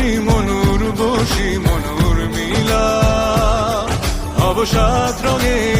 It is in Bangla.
খুশি মনুর বসি মনুর মিলা। অবসাদ রঙে